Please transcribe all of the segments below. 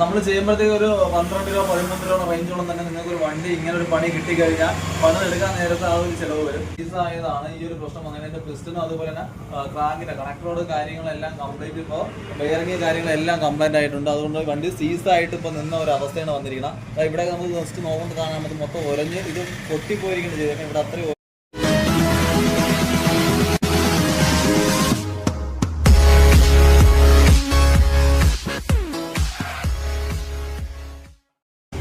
നമ്മൾ ചെയ്യുമ്പോഴത്തേക്ക് ഒരു പന്ത്രണ്ട് രൂപ പതിമൂന്ന് രൂപ റേഞ്ചോളം തന്നെ നിങ്ങൾക്ക് ഒരു വണ്ടി ഇങ്ങനെ ഒരു പണി കിട്ടിക്കഴിഞ്ഞാൽ പണം എടുക്കാൻ നേരത്തെ ആ ഒരു ചിലവ് വരും. ആയതാണ് ഈ ഒരു പ്രശ്നം വന്നതിന്റെ പിസ്റ്റനും അതുപോലെ തന്നെ ക്രാങ്കിന്റെ കണക്ടറോട് കാര്യങ്ങളെല്ലാം കംപ്ലീറ്റ് ഇപ്പോൾ ബെയറിംഗ് കാര്യങ്ങളെല്ലാം കംപ്ലൈന്റ് ആയിട്ടുണ്ട്. അതുകൊണ്ട് വണ്ടി സീസായിട്ട് ഇപ്പോൾ നിന്ന ഒരു അവസ്ഥയാണ് വന്നിരിക്കുന്നത്. ഇവിടെ നമുക്ക് ജസ്റ്റ് നോക്കുമ്പോൾ കാണാൻ നമുക്ക് മൊത്തം ഒരഞ്ഞ് ഇത് പൊട്ടിപ്പോയിരിക്കുന്നത് ചെയ്തേക്കാം ഇവിടെ അത്രയും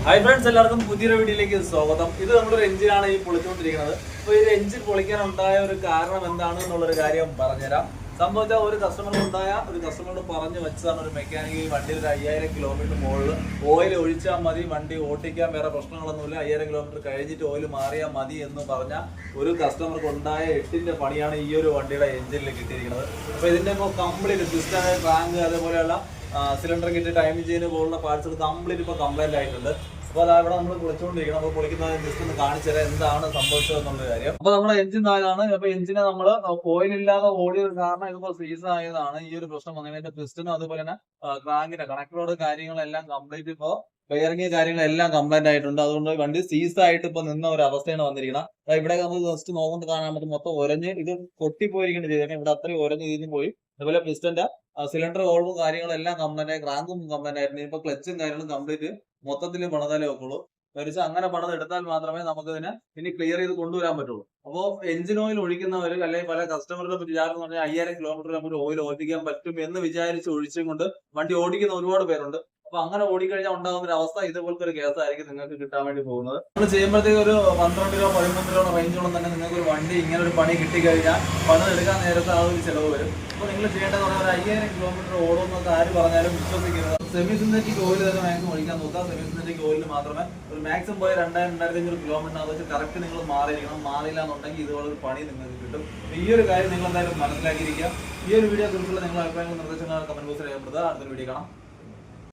ഹായ് ഫ്രണ്ട്സ് എല്ലാവർക്കും പുതിയൊരു വീഡിയോയിലേക്ക് സ്വാഗതം. ഇത് നമ്മുടെ എഞ്ചിനാണ് ഈ പൊളിച്ചുകൊണ്ടിരിക്കുന്നത്. അപ്പോൾ ഈ എഞ്ചിൻ പൊളിക്കാൻ ഉണ്ടായ ഒരു കാരണം എന്താണ് എന്നുള്ളൊരു കാര്യം പറഞ്ഞുതരാം. സംഭവിച്ച ഒരു കസ്റ്റമർ ഉണ്ടായ ഒരു കസ്റ്റമറോട് പറഞ്ഞു വെച്ചതാണ് ഒരു മെക്കാനിക്ക് വണ്ടിയിൽ ഒരു അയ്യായിരം കിലോമീറ്റർ മുകളിൽ ഓയിൽ ഒഴിച്ചാൽ മതി വണ്ടി ഓട്ടിക്കാൻ വേറെ പ്രശ്നങ്ങളൊന്നുമില്ല അയ്യായിരം കിലോമീറ്റർ കഴിഞ്ഞിട്ട് ഓയിൽ മാറിയാൽ മതി എന്ന് പറഞ്ഞ ഒരു കസ്റ്റമർക്ക് ഉണ്ടായ എട്ടിന്റെ പണിയാണ് ഈ ഒരു വണ്ടിയുടെ എഞ്ചിനിൽ കിട്ടിയിരിക്കുന്നത്. അപ്പോൾ ഇതിന്റെ ഇപ്പോൾ കംപ്ലീറ്റ് പിസ്റ്റൺ ടാങ്ക് അതേപോലെയുള്ള സിലിണ്ടർ കിട്ടി ടൈം ചെയ്യുന്ന പോലുള്ള പാർട്സുകൾ കംപ്ലീറ്റ് ഇപ്പോൾ കംപ്ലൈന്റ് ആയിട്ടുണ്ട്. അപ്പോൾ അതാ ഇവിടെ നമ്മൾ പൊളിച്ചുകൊണ്ടിരിക്കണം അപ്പോൾ കുളിക്കുന്ന ജസ്റ്റ് ഒന്ന് എന്താണ് സംഭവിച്ചത് എന്നുള്ള കാര്യം. അപ്പോൾ നമ്മുടെ എഞ്ചിൻ നാലാണ് അപ്പോൾ എഞ്ചിനെ നമ്മൾ ഓയിൽ ഇല്ലാതെ ഓടിയ ഒരു കാരണം ഇതിപ്പോൾ സീസൺ ആയതാണ്. ഈ ഒരു പ്രശ്നം വന്നതിന്റെ പിസ്റ്റനും അതുപോലെ തന്നെ ക്രാങ്കിന്റെ കണക്ടറോട് കാര്യങ്ങളെല്ലാം കംപ്ലീറ്റ് ഇപ്പോ ബെയറിംഗ് കാര്യങ്ങളെല്ലാം കംപ്ലൈന്റ് ആയിട്ടുണ്ട്. അതുകൊണ്ട് വണ്ടി സീസ് ആയിട്ട് ഇപ്പൊ നിന്ന ഒരു അവസ്ഥയാണ് വന്നിരിക്കുന്നത് ഇവിടെ നമ്മൾ ജസ്റ്റ് നോക്കുമ്പോൾ കാണാൻ പറ്റും മൊത്തം ഒരഞ്ഞ് ഇത് പൊട്ടിപ്പോയിരിക്കുന്നത് ചെയ്തേക്കാം ഇവിടെ അത്രയും ഒരഞ്ഞ് ഇതിന് പോയി. അതുപോലെ പിസ്റ്റന്റെ സിലിണ്ടർ ഓൾവും കാര്യങ്ങളെല്ലാം കംപ്ലൈന്റ് ആയി ക്രാങ്കും കംപ്ലൈന്റ് ആയിരുന്നു ഇപ്പൊ ക്ലച്ചും കാര്യങ്ങളും കംപ്ലീറ്റ് മൊത്തത്തിൽ പണിതാലേ വെക്കുള്ളൂ മരിച്ച് അങ്ങനെ പണിത് എടുത്താൽ മാത്രമേ നമുക്ക് ഇതിനെ ഇനി ക്ലിയർ ചെയ്ത് കൊണ്ടുവരാൻ പറ്റുള്ളൂ. അപ്പോൾ എഞ്ചിൻ ഓയിൽ ഒഴിക്കുന്നവർ അല്ലെങ്കിൽ പല കസ്റ്റമറുടെ വിചാരം എന്ന് പറഞ്ഞാൽ അയ്യായിരം കിലോമീറ്റർ നമുക്ക് ഓയിൽ ഓടിക്കാൻ പറ്റും എന്ന് വിചാരിച്ച് ഒഴിച്ചും കൊണ്ട് വണ്ടി ഓടിക്കുന്ന ഒരുപാട് പേരുണ്ട്. അപ്പൊ അങ്ങനെ ഓടിക്കഴിഞ്ഞാൽ ഉണ്ടാകുന്ന ഒരു അവസ്ഥ ഇതുപോലത്തെ ഒരു കേസായിരിക്കും നിങ്ങൾക്ക് കിട്ടാൻ വേണ്ടി പോകുന്നത്. നമ്മൾ ചെയ്യുമ്പോഴത്തേക്ക് ഒരു പന്ത്രണ്ട് രൂപ പതിമൂന്ന് റേഞ്ചോളം തന്നെ നിങ്ങൾക്ക് ഒരു വണ്ടി ഇങ്ങനെ ഒരു പണി കിട്ടിക്കഴിഞ്ഞാൽ പണം എടുക്കാൻ നേരത്തെ ആ ഒരു ചിലവ് വരും. അപ്പൊ നിങ്ങൾ ചെയ്യേണ്ടത് ഒരു അയ്യായിരം കിലോമീറ്റർ ഓടുമെന്നൊക്കെ ആര് പറഞ്ഞാലും വിശ്വസിക്കരുത്. സെമി സിന്തറ്റിക് ഓയിൽ തന്നെ മാക്സിമം ഒഴിക്കാൻ നോക്കുക. സെമി സിന്തറ്റിക് ഓയിൽ മാത്രമേ ഒരു മാക്സിമം പോയ രണ്ടായിരം രണ്ടായിരത്തി അഞ്ഞൂറ് കിലോമീറ്റർ അത് വെച്ച് കറക്റ്റ് നിങ്ങൾ മാറിയിരിക്കണം. മാറിയില്ല എന്നുണ്ടെങ്കിൽ ഇതുപോലെ ഒരു പണി നിങ്ങൾക്ക് കിട്ടും. ഈ ഒരു കാര്യം നിങ്ങൾ എന്തായാലും മനസ്സിലാക്കിയിരിക്കുക. ഈ ഒരു വീഡിയോ കുറിച്ചുള്ള നിങ്ങളുടെ അഭിപ്രായങ്ങൾ നിർദ്ദേശങ്ങൾ കമന്റ് ബോക്സിൽ രേഖപ്പെടുത്തുക. അടുത്തൊരു വീഡിയോ കാണാം.